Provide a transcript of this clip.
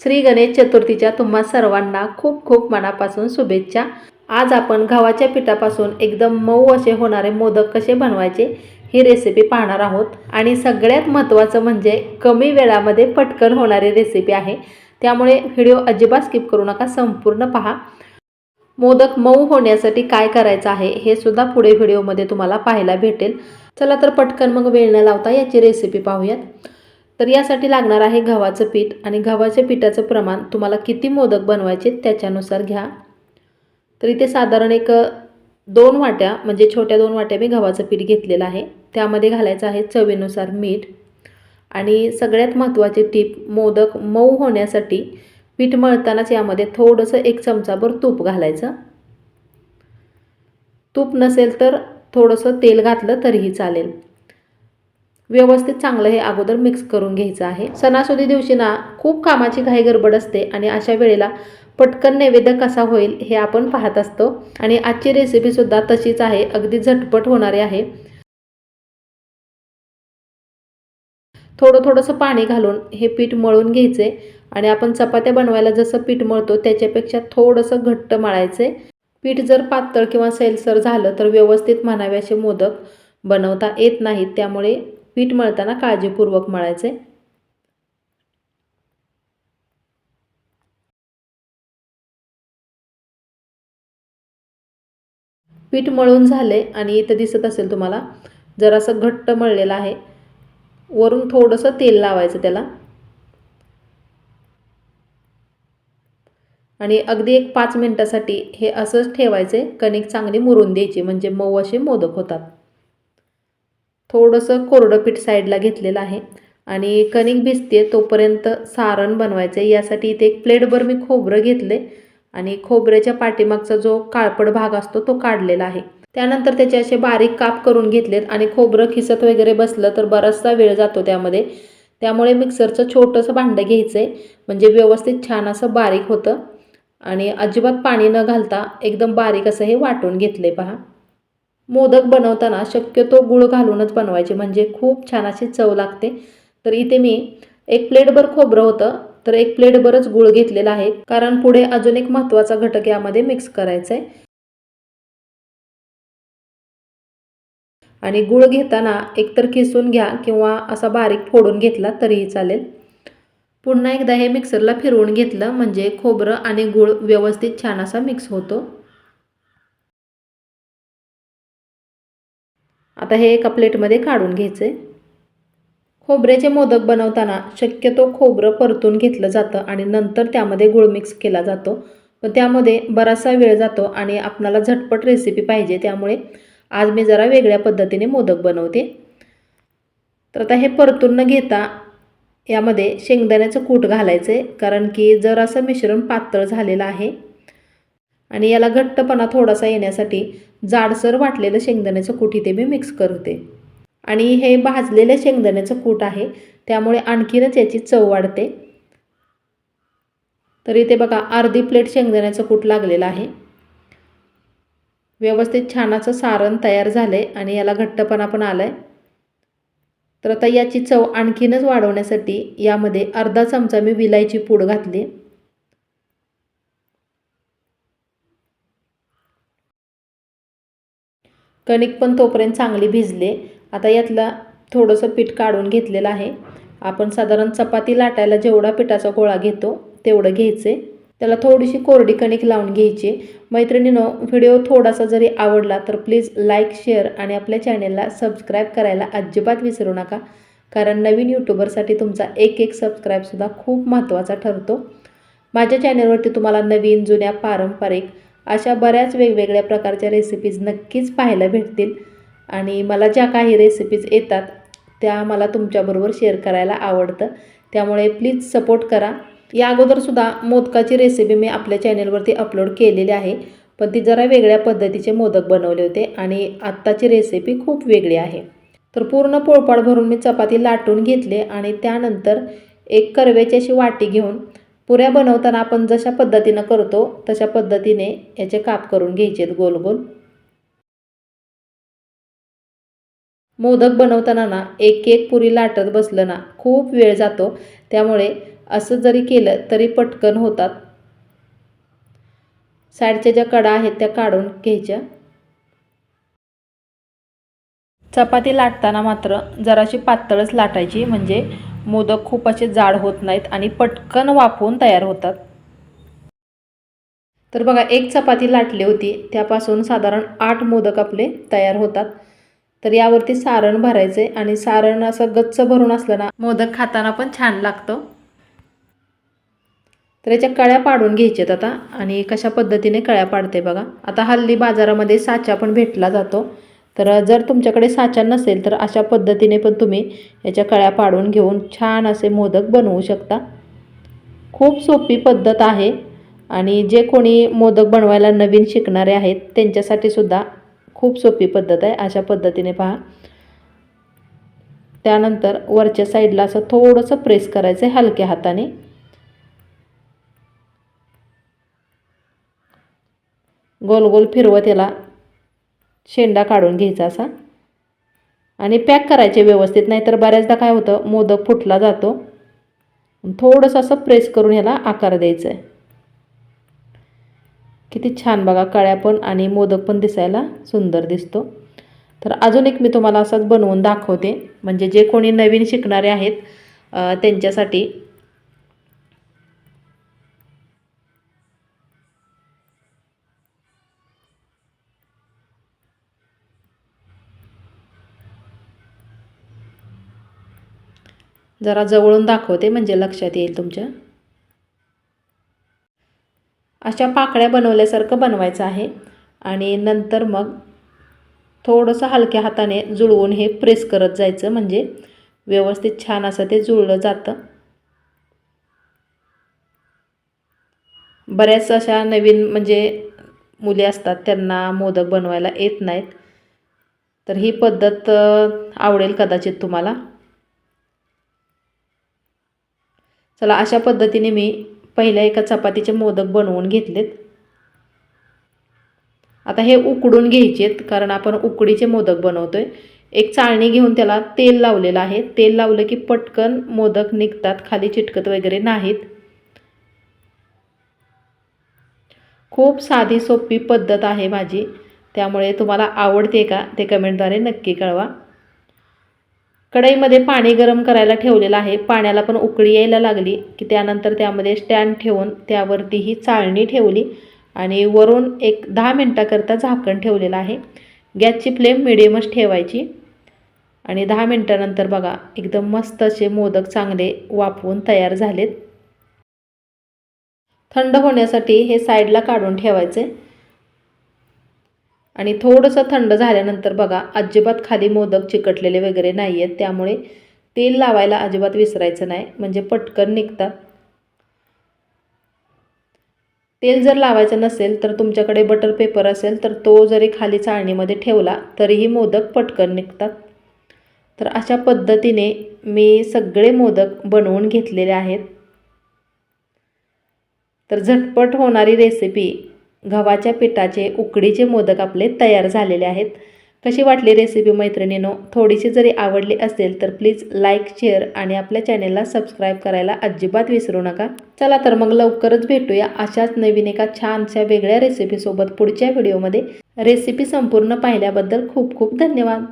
श्री गणेश चतुर्थीच्या तुम्हा सर्वांना खूप खूप मनापासून शुभेच्छा. आज आपण गव्हाच्या पिठापासून एकदम मऊ असे होणारे मोदक कसे बनवायचे ही रेसिपी पाहणार आहोत. आणि सगळ्यात महत्त्वाचं म्हणजे कमी वेळामध्ये पटकन होणारी रेसिपी आहे. त्यामुळे व्हिडिओ अजिबात स्किप करू नका संपूर्ण पहा. मोदक मऊ होण्यासाठी काय करायचं आहे हे सुद्धा पुढे व्हिडिओमध्ये तुम्हाला पाहायला भेटेल. चला तर पटकन मग वेळ न लावता याची रेसिपी पाहूयात. तर यासाठी लागणार आहे गव्हाचं पीठ आणि गव्हाच्या पिठाचं प्रमाण तुम्हाला किती मोदक बनवायचे त्याच्यानुसार घ्या. तर इथे साधारण एक दोन वाट्या म्हणजे छोट्या दोन वाट्या मी गव्हाचं पीठ घेतलेलं आहे. त्यामध्ये घालायचं आहे चवीनुसार मीठ. आणि सगळ्यात महत्त्वाची टीप मोदक मऊ होण्यासाठी पीठ मळतानाच यामध्ये थोडंसं एक चमचाभर तूप घालायचं. तूप नसेल तर थोडंसं तेल घातलं तरीही चालेल. व्यवस्थित चांगलं हे अगोदर मिक्स करून घ्यायचं आहे. सणासुदी दिवशी ना खूप कामाची घाई गडबड असते आणि अशा वेळेला पटकन नैवेद्य कसा होईल हे आपण पाहत असतो. आणि आजची रेसिपीसुद्धा तशीच आहे. अगदी झटपट होणारी आहे. थोडं थोडंसं पाणी घालून हे पीठ मळून घ्यायचे आणि आपण चपात्या बनवायला जसं पीठ मळतो त्याच्यापेक्षा थोडंसं घट्ट मळायचे. पीठ जर पातळ किंवा सैलसर झालं तर व्यवस्थित म्हणावे असे मोदक बनवता येत नाहीत. त्यामुळे पीठ मळताना काळजीपूर्वक मळायचे. पीठ मळून झाले आणि इथं दिसत असेल तुम्हाला जरासं घट्ट मळलेलं आहे. वरून थोडंसं तेल लावायचं त्याला. आणि अगदी एक पाच मिनटासाठी हे असंच ठेवायचे कणिक चांगली मुरून द्यायची म्हणजे मऊ असे मोदक होतात. थोडंसं कोरडं पीठ साईडला घेतलेलं आहे. आणि कणिक भिजते तोपर्यंत सारण बनवायचं आहे यासाठी इथे एक प्लेटभर मी खोबरं घेतले आणि खोबऱ्याच्या पाठीमागचा जो काळपड भाग असतो तो काढलेला आहे. त्यानंतर त्याचे असे बारीक काप करून घेतलेत. आणि खोबरं खिसत वगैरे बसलं तर बराचसा वेळ जातो त्यामध्ये. त्यामुळे मिक्सरचं छोटंसं भांडं घ्यायचं आहे म्हणजे व्यवस्थित छान असं बारीक होतं. आणि अजिबात पाणी न घालता एकदम बारीक असं हे वाटून घेतले पहा. मोदक बनवताना शक्यतो गुळ घालूनच बनवायचे. म्हणजे खूप छान अशी चव लागते. तर इथे मी एक प्लेटभर खोबरं होतं. तर एक प्लेटभरच गुळ घेतलेला आहे. कारण पुढे अजून एक महत्त्वाचा घटक यामध्ये मिक्स करायचा आहे आणि गुळ घेताना एकतर किसून घ्या किंवा असा बारीक फोडून घेतला तरीही चालेल. पुन्हा एकदा हे मिक्सरला फिरवून घेतलं. म्हणजे खोबरं आणि गुळ व्यवस्थित छान असा मिक्स होतो. आता हे एका प्लेटमध्ये काढून घ्यायचे. खोबऱ्याचे मोदक बनवताना शक्यतो खोबरं परतून घेतलं जातं आणि नंतर त्यामध्ये गुळ मिक्स केला जातो. पण त्यामध्ये बराचसा वेळ जातो आणि आपणाला झटपट रेसिपी पाहिजे त्यामुळे आज मी जरा वेगळ्या पद्धतीने मोदक बनवते. तर आता हे परतून न घेता यामध्ये शेंगदाण्याचं कूट घालायचं आहे कारण की जर असं मिश्रण पातळ झालेलं आहे. आणि याला घट्टपणा थोडासा येण्यासाठी जाडसर वाटलेलं शेंगदाण्याचं कूट इथे मी मिक्स करते. आणि हे भाजलेलं शेंगदाण्याचं कूट आहे त्यामुळे आणखीनच याची चव वाढते. तर इथे बघा अर्धी प्लेट शेंगदाण्याचं कूट लागलेलं आहे. व्यवस्थित छानाचं सारण तयार झालं आहे आणि याला घट्टपणा पण आला आहे तर आता याची चव आणखीनच वाढवण्यासाठी यामध्ये अर्धा चमचा मी विलायची पूड घातली. कणिक पण तोपर्यंत चांगली भिजले. आता यातला थोडंसं पीठ काढून घेतलेलं आहे. आपण साधारण चपाती लाटायला जेवढा पिठाचा गोळा घेतो तेवढं घ्यायचे त्याला थोडीशी कोरडी कणिक लावून घ्यायची. मैत्रिणीनो व्हिडिओ थोडासा जरी आवडला तर प्लीज लाईक शेअर आणि आपल्या चॅनेलला सबस्क्राईब करायला अजिबात विसरू नका. कारण नवीन यूट्यूबरसाठी तुमचा एक एक सबस्क्राईबसुद्धा खूप महत्त्वाचा ठरतो. माझ्या चॅनेलवरती तुम्हाला नवीन जुन्या पारंपरिक अशा बऱ्याच वेगवेगळ्या प्रकारच्या रेसिपीज नक्कीच पाहायला भेटतील. आणि मला ज्या काही रेसिपीज येतात त्या मला तुमच्याबरोबर शेअर करायला आवडतं. त्यामुळे प्लीज सपोर्ट करा. या अगोदरसुद्धा मोदकाची रेसिपी मी आपल्या चॅनेलवरती अपलोड केलेली आहे. पण ती जरा वेगळ्या पद्धतीचे मोदक बनवले होते आणि आत्ताची रेसिपी खूप वेगळी आहे. तर पूर्ण पोळपाड भरून मी चपाती लाटून घेतले आणि त्यानंतर एक करव्याची अशी वाटी घेऊन पुऱ्या बनवताना आपण जशा पद्धतीनं करतो तशा पद्धतीने याचे काप करून घ्यायचे आहेत गोल गोल. मोदक बनवताना ना एक एक पुरी लाटत बसलं ना खूप वेळ जातो. त्यामुळे असं जरी केलं तरी पटकन होतात. साईडच्या ज्या कडा आहेत त्या काढून घ्यायच्या. चपाती लाटताना मात्र जराशी पातळच लाटायची म्हणजे मोदक खूप असे जाड होत नाहीत आणि पटकन वाफवून तयार होतात. तर बघा एक चपाती लाटली होती. त्यापासून साधारण आठ मोदक आपले तयार होतात. तर यावरती सारण भरायचे आणि सारण असं गच्च भरून असलं ना मोदक खाताना पण छान लागतं. तर याच्या कळ्या पाडून घ्यायच्यात आता आणि कशा पद्धतीने कळ्या पाडते बघा. आता हल्ली बाजारामध्ये साचा पण भेटला जातो. तर जर तुमच्याकडे साचा नसेल तर अशा पद्धतीने पण तुम्ही याच्या कळ्या पाडून घेऊन छान असे मोदक बनवू शकता. खूप सोपी पद्धत आहे आणि जे कोणी मोदक बनवायला नवीन शिकणारे आहेत त्यांच्यासाठी सुद्धा खूप सोपी पद्धत आहे. अशा पद्धतीने पहा. त्यानंतर वरच्या साईडला असं थोडंसं प्रेस करायचं आहे हलक्या हाताने. गोल गोल फिरवत याला शेंडा काढून घ्यायचा असा. आणि पॅक करायचे व्यवस्थित नाहीतर बऱ्याचदा काय होतं मोदक फुटला जातो. थोडंसं असं प्रेस करून ह्याला आकार द्यायचा आहे किती छान बघा कळ्या पण आणि मोदक पण दिसायला सुंदर दिसतो. तर अजून एक मी तुम्हाला असंच बनवून दाखवते. म्हणजे जे कोणी नवीन शिकणारे आहेत त्यांच्यासाठी जरा जवळून दाखवते म्हणजे लक्षात येईल तुमच्या. अशा पाकळ्या बनवल्यासारखं बनवायचं आहे. आणि नंतर मग थोडंसं हलक्या हाताने जुळवून हे प्रेस करत जायचं. म्हणजे व्यवस्थित छान असं ते जुळलं जातं. बऱ्याच अशा नवीन म्हणजे मुली असतात त्यांना मोदक बनवायला येत नाहीत. तर ही पद्धत आवडेल कदाचित तुम्हाला. चला अशा पद्धतीने मी पहिल्या एका चपातीचे मोदक बनवून घेतलेत. आता हे उकडून घ्यायचेत कारण आपण उकडीचे मोदक बनवतोय. एक चाळणी घेऊन त्याला तेल लावलेलं आहे. तेल लावलं की पटकन मोदक निघतात खाली चिटकत वगैरे नाहीत. खूप साधी सोपी पद्धत आहे माझी. त्यामुळे तुम्हाला आवडते का ते कमेंटद्वारे नक्की कळवा. कढईमध्ये पाणी गरम करायला ठेवलेलं आहे. पाण्याला पण उकळी यायला लागली की त्यानंतर त्यामध्ये स्टँड ठेवून त्यावरती ही चाळणी ठेवली आणि वरून एक दहा मिनटाकरता झाकण ठेवलेलं आहे. गॅसची फ्लेम मिडियमच ठेवायची. आणि दहा मिनटानंतर बघा एकदम मस्त असे मोदक चांगले वाफवून तयार झालेत. थंड होण्यासाठी हे साईडला काढून ठेवायचे. आणि थोडंसं थंड झाल्यानंतर बघा अजिबात खाली मोदक चिकटलेले वगैरे नाही आहेत त्यामुळे तेल लावायला अजिबात विसरायचं नाही म्हणजे पटकन निघतात तेल जर लावायचं नसेल तर तुमच्याकडे बटर पेपर असेल तर तो जरी खाली चाळणीमध्ये ठेवला तरीही मोदक पटकन निघतात. तर अशा पद्धतीने मी सगळे मोदक बनवून घेतलेले आहेत. तर झटपट होणारी रेसिपी गव्हाच्या पिठाचे उकडीचे मोदक आपले तयार झालेले आहेत. कशी वाटली रेसिपी मैत्रिणीनो? थोडीशी जरी आवडली असेल तर प्लीज लाईक शेअर आणि आपल्या चॅनेलला सबस्क्राईब करायला अजिबात विसरू नका. चला तर मग लवकरच भेटूया अशाच नवीन एका छानशा वेगळ्या रेसिपीसोबत पुढच्या व्हिडिओमध्ये रेसिपी संपूर्ण पाहिल्याबद्दल खूप खूप धन्यवाद.